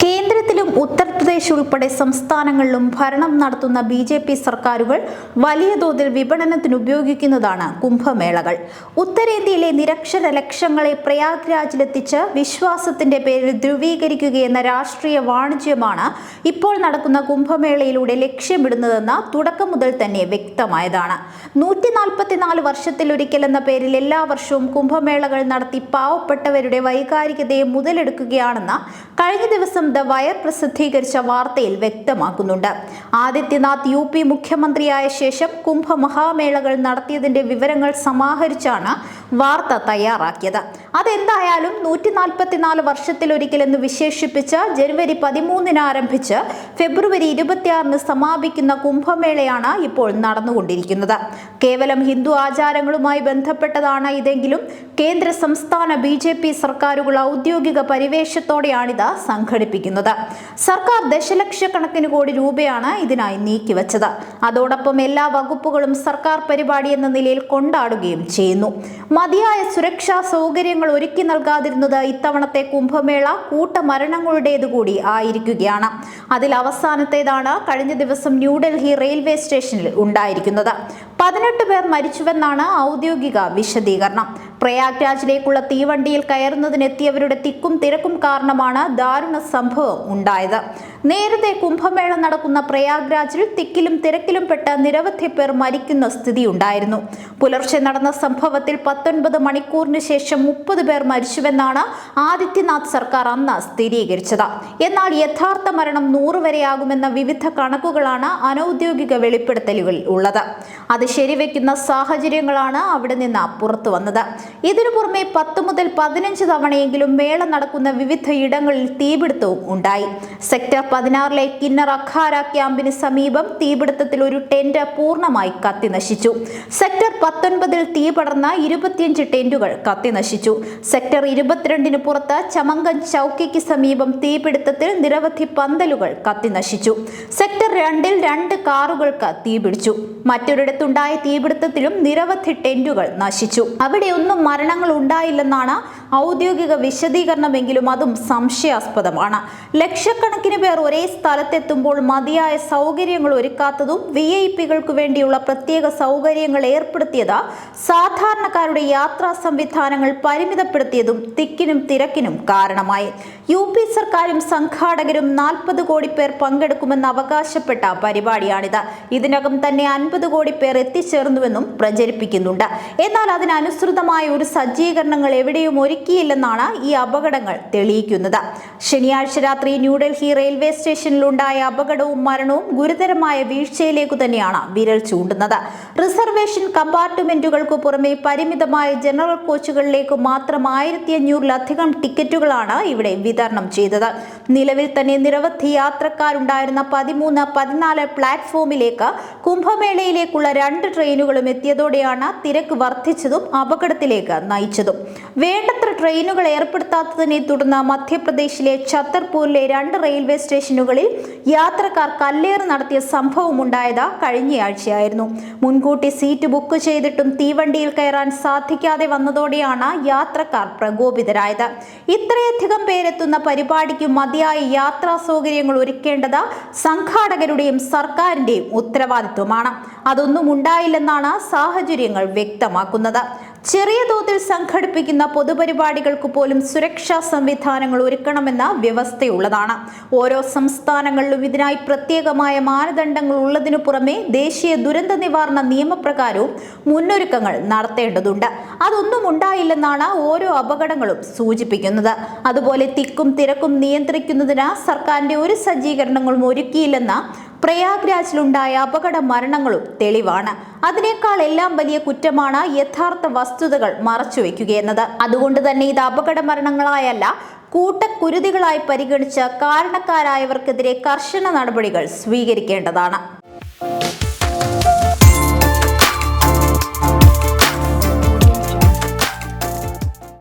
കേന്ദ്രത്തിലും ഉത്തർപ്രദേശ് ഉൾപ്പെടെ സംസ്ഥാനങ്ങളിലും ഭരണം നടത്തുന്ന ബി ജെ പി സർക്കാരുകൾ വലിയ തോതിൽ വിപണനത്തിന് ഉപയോഗിക്കുന്നതാണ് കുംഭമേളകൾ. ഉത്തരേന്ത്യയിലെ നിരക്ഷര ലക്ഷങ്ങളെ പ്രയാഗ്രാജിലെത്തിച്ച് വിശ്വാസത്തിന്റെ പേരിൽ ധ്രുവീകരിക്കുകയെന്ന രാഷ്ട്രീയ വാണിജ്യമാണ് ഇപ്പോൾ നടക്കുന്ന കുംഭമേളയിലൂടെ ലക്ഷ്യമിടുന്നതെന്ന് തുടക്കം മുതൽ തന്നെ വ്യക്തമായതാണ്. നൂറ്റി വർഷത്തിലൊരിക്കൽ എന്ന പേരിൽ എല്ലാ വർഷവും കുംഭമേളകൾ നടത്തി പാവപ്പെട്ടവരുടെ വൈകാരികതയെ മുതലെടുക്കുകയാണെന്ന് കഴിഞ്ഞ ദിവസം ദ വയർ പ്രസിദ്ധീകരിച്ച വാർത്തയിൽ വ്യക്തമാക്കുന്നുണ്ട്. ആദിത്യനാഥ് യു മുഖ്യമന്ത്രിയായ ശേഷം കുംഭമഹാമേളകൾ നടത്തിയതിന്റെ വിവരങ്ങൾ സമാഹരിച്ചാണ് വാർത്ത തയ്യാറാക്കിയത്. അതെന്തായാലും നൂറ്റി നാൽപ്പത്തിനാല് വർഷത്തിലൊരിക്കലെന്ന് വിശേഷിപ്പിച്ച ജനുവരി പതിമൂന്നിന് ആരംഭിച്ച് ഫെബ്രുവരി ഇരുപത്തിയാറിന് സമാപിക്കുന്ന കുംഭമേളയാണ് ഇപ്പോൾ നടന്നുകൊണ്ടിരിക്കുന്നത്. കേവലം ഹിന്ദു ആചാരങ്ങളുമായി ബന്ധപ്പെട്ടതാണ് ഇതെങ്കിലും കേന്ദ്ര സംസ്ഥാന ബി ജെ പി സർക്കാരുകൾ ഔദ്യോഗിക പരിവേഷത്തോടെയാണിത് സംഘടിപ്പിക്കുന്നത്. സർക്കാർ ദശലക്ഷക്കണക്കിന് കോടി രൂപയാണ് ഇതിനായി നീക്കിവച്ചത്. അതോടൊപ്പം എല്ലാ വകുപ്പുകളും സർക്കാർ പരിപാടി എന്ന നിലയിൽ കൊണ്ടാടുകയും ചെയ്യുന്നു. മതിയായ സുരക്ഷാ സൗകര്യങ്ങൾ ഒരുക്കി നൽകാതിരുന്നത് ഇത്തവണത്തെ കുംഭമേള കൂട്ടമരണങ്ങളുടേത് കൂടി ആയിരിക്കുകയാണ്. അതിൽ അവസാനത്തേതാണ് കഴിഞ്ഞ ദിവസം ന്യൂഡൽഹി റെയിൽവേ സ്റ്റേഷനിൽ ഉണ്ടായിരിക്കുന്നത്. പതിനെട്ട് പേർ മരിച്ചുവെന്നാണ് ഔദ്യോഗിക വിശദീകരണം. പ്രയാഗ്രാജിലേക്കുള്ള തീവണ്ടിയിൽ കയറുന്നതിനെത്തിയവരുടെ തിക്കും തിരക്കും കാരണമാണ് ദാരുണ സംഭവം ഉണ്ടായത്. നേരത്തെ കുംഭമേള നടക്കുന്ന പ്രയാഗ്രാജിൽ തിക്കിലും തിരക്കിലും പെട്ട നിരവധി പേർ മരിക്കുന്ന സ്ഥിതിയുണ്ടായിരുന്നു. പുലർച്ചെ നടന്ന സംഭവത്തിൽ പത്തൊൻപത് മണിക്കൂറിന് ശേഷം മുപ്പത് പേർ മരിച്ചുവെന്നാണ് ആദിത്യനാഥ് സർക്കാർ അന്ന് സ്ഥിരീകരിച്ചത്. എന്നാൽ യഥാർത്ഥ മരണം നൂറ് വരെയാകുമെന്ന വിവിധ കണക്കുകളാണ് അനൌദ്യോഗിക വെളിപ്പെടുത്തലുകളിൽ ഉള്ളത്. അത് ശരിവെക്കുന്ന സാഹചര്യങ്ങളാണ് അവിടെ നിന്ന് പുറത്തു വന്നത് ഇതിനു പുറമെ പത്ത് മുതൽ പതിനഞ്ച് തവണയെങ്കിലും മേള നടക്കുന്ന വിവിധ ഇടങ്ങളിൽ തീപിടുത്തവും ഉണ്ടായി. സെക്ടർ പതിനാറിലെ കിന്നർ അഖാര ക്യാമ്പിന് സമീപം തീപിടുത്തത്തിൽ ഒരു ടെന്റ് പൂർണമായി കത്തി നശിച്ചു സെക്ടർ പത്തൊൻപതിൽ തീ പടർന്ന ഇരുപത്തിയഞ്ച് ടെന്റുകൾ കത്തി നശിച്ചു സെക്ടർ ഇരുപത്തിരണ്ടിന് പുറത്ത് ചമങ്കൻ ചൌക്കിക്ക് സമീപം തീപിടുത്തത്തിൽ നിരവധി പന്തലുകൾ കത്തി നശിച്ചു സെക്ടർ രണ്ടിൽ രണ്ട് കാറുകൾക്ക് തീപിടിച്ചു. മറ്റൊരിടത്തുണ്ടായ തീപിടുത്തത്തിലും നിരവധി ടെന്റുകൾ നശിച്ചു. അവിടെയൊന്നും മരണങ്ങൾ ഉണ്ടായില്ലെന്നാണ് ഔദ്യോഗിക വിശദീകരണമെങ്കിലും അതും സംശയാസ്പദമാണ്. ലക്ഷക്കണക്കിന് പേർ ഒരേ സ്ഥലത്തെത്തുമ്പോൾ മതിയായ സൗകര്യങ്ങൾ ഒരുക്കാത്തതും വി ഐ പികൾക്ക് വേണ്ടിയുള്ള പ്രത്യേക സൗകര്യങ്ങൾ ഏർപ്പെടുത്തിയത് സാധാരണക്കാരുടെ യാത്രാ സംവിധാനങ്ങൾ പരിമിതപ്പെടുത്തിയതും തിക്കിനും തിരക്കിനും കാരണമായി. യു പി സർക്കാരും സംഘാടകരും നാൽപ്പത് കോടി പേർ പങ്കെടുക്കുമെന്ന് അവകാശപ്പെട്ട പരിപാടിയാണിത്. ഇതിനകം തന്നെ അൻപത് കോടി പേർ എത്തിച്ചേർന്നുവെന്നും പ്രചരിപ്പിക്കുന്നുണ്ട്. എന്നാൽ അതിനനുസൃതമായ ഒരു സജ്ജീകരണങ്ങൾ എവിടെയും ഒരുക്കിയില്ലെന്നാണ് ഈ അപകടങ്ങൾ തെളിയിക്കുന്നത്. ശനിയാഴ്ച രാത്രി ന്യൂഡൽഹി റെയിൽവേ സ്റ്റേഷനിലുണ്ടായ അപകടവും മരണവും ഗുരുതരമായ വീഴ്ചയിലേക്കു തന്നെയാണ് വിരൽ ചൂണ്ടുന്നത്. റിസർവേഷൻ കമ്പാർട്ട്മെന്റുകൾക്ക് പുറമെ പരിമിതമായ ജനറൽ കോച്ചുകളിലേക്ക് മാത്രം ആയിരത്തി അഞ്ഞൂറിലധികം ടിക്കറ്റുകളാണ് ഇവിടെ വിതരണം ചെയ്തത്. നിലവിൽ തന്നെ നിരവധി യാത്രക്കാരുണ്ടായിരുന്ന പതിമൂന്ന് പതിനാല് പ്ലാറ്റ്ഫോമിലേക്ക് കുംഭമേളയിലേക്കുള്ള രണ്ട് ട്രെയിനുകളും എത്തിയതോടെയാണ് തിരക്ക് വർദ്ധിച്ചതും അപകടത്തിലേക്ക് നയിച്ചതും. വേണ്ടത്ര ട്രെയിനുകൾ ഏർപ്പെടുത്താത്തതിനെ തുടർന്ന് മധ്യപ്രദേശിലെ ഛത്തർപൂരിലെ രണ്ട് റെയിൽവേ സ്റ്റേഷനുകളിൽ യാത്രക്കാർ കല്ലേറ് നടത്തിയ സംഭവമുണ്ടായത് കഴിഞ്ഞയാഴ്ചയായിരുന്നു. മുൻകൂട്ടി സീറ്റ് ബുക്ക് ചെയ്തിട്ടും തീവണ്ടിയിൽ കയറാൻ സാധിക്കാതെ വന്നതോടെയാണ് യാത്രക്കാർ പ്രകോപിതരായത്. ഇത്രയധികം പേരെത്തുന്ന പരിപാടിക്ക് മതിയായ യാത്രാ സൗകര്യങ്ങൾ ഒരുക്കേണ്ടത് സംഘാടകരുടെയും സർക്കാരിന്റെയും ഉത്തരവാദിത്വമാണ്. അതൊന്നും ഉണ്ടായില്ലെന്നാണ് സാഹചര്യങ്ങൾ വ്യക്തമാക്കുന്നത്. ചെറിയ തോതിൽ സംഘടിപ്പിക്കുന്ന പൊതുപരിപാടികൾക്ക് പോലും സുരക്ഷാ സംവിധാനങ്ങൾ ഒരുക്കണമെന്ന വ്യവസ്ഥയുള്ളതാണ്. ഓരോ സംസ്ഥാനങ്ങളിലും ഇതിനായി പ്രത്യേകമായ മാനദണ്ഡങ്ങൾ ഉള്ളതിനു പുറമെ ദേശീയ ദുരന്ത നിവാരണ നിയമപ്രകാരവും മുന്നൊരുക്കങ്ങൾ നടത്തേണ്ടതുണ്ട്. അതൊന്നും ഉണ്ടായില്ലെന്നാണ് ഓരോ അപകടങ്ങളും സൂചിപ്പിക്കുന്നത്. അതുപോലെ തിക്കും തിരക്കും നിയന്ത്രിക്കുന്നതിന് സർക്കാരിന്റെ ഒരു സജ്ജീകരണങ്ങളും ഒരുക്കിയില്ലെന്ന പ്രയാഗ്രാജിലുണ്ടായ അപകട മരണങ്ങളും തെളിവാണ്. അതിനേക്കാൾ എല്ലാം വലിയ കുറ്റമാണ് യഥാർത്ഥ വസ്തുതകൾ മറച്ചുവെക്കുകയെന്നത് അതുകൊണ്ട് തന്നെ ഇത് അപകട മരണങ്ങളായല്ല കൂട്ടക്കുരുതികളായി പരിഗണിച്ച് കാരണക്കാരായവർക്കെതിരെ കർശന നടപടികൾ സ്വീകരിക്കേണ്ടതാണ്.